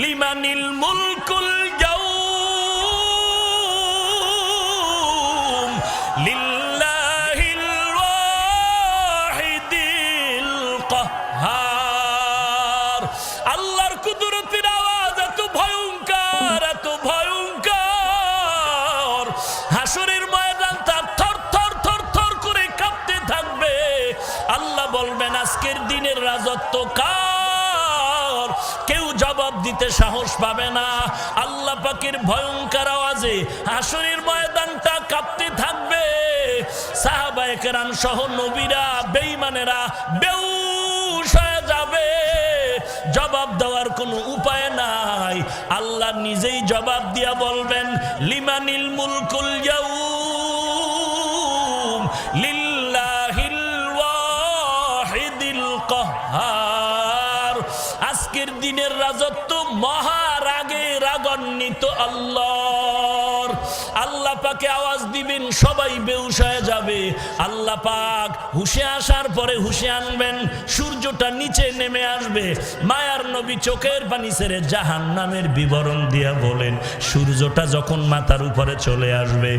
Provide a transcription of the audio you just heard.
লিমানিল মুলকুল জাউম আল্লাহর আওয়াজ ভয়ঙ্কর তার থর থর থর থর করে থাকবে। আল্লাহ আজকের দিনের রাজত্ব কার? জবাব দিতে সাহস পাবে না। আল্লাহ পাকের ভয়ঙ্কর আওয়াজে হাসরের ময়দানটা কাঁপতে থাকবে। সাহাবায়ে কেরাম সহ নবীরা, বেঈমানেরা বেউস হয়ে যাবে। জবাব দেওয়ার কোনো উপায় নাই। আল্লাহ নিজেই জবাব দিয়া বলবেন, লিমানিল মুলকুল ইয়াউম আজকের দিনের রাজত্ব মহারাগে রাগান্বিত আল্লাহর। আল্লাহ পাকে আওয়াজ দিবেন, সবাই বেউস হয়ে যাবে। আল্লাহ পাক হুশে আসার পরে হুশে আনবেন, সূর্যটা নিচে নেমে আসবে। মায়ার নবী চোখের পানি ছেড়ে জাহান নামের বিবরণ দিয়া বলেন, সূর্যটা যখন মাথার উপরে চলে আসবে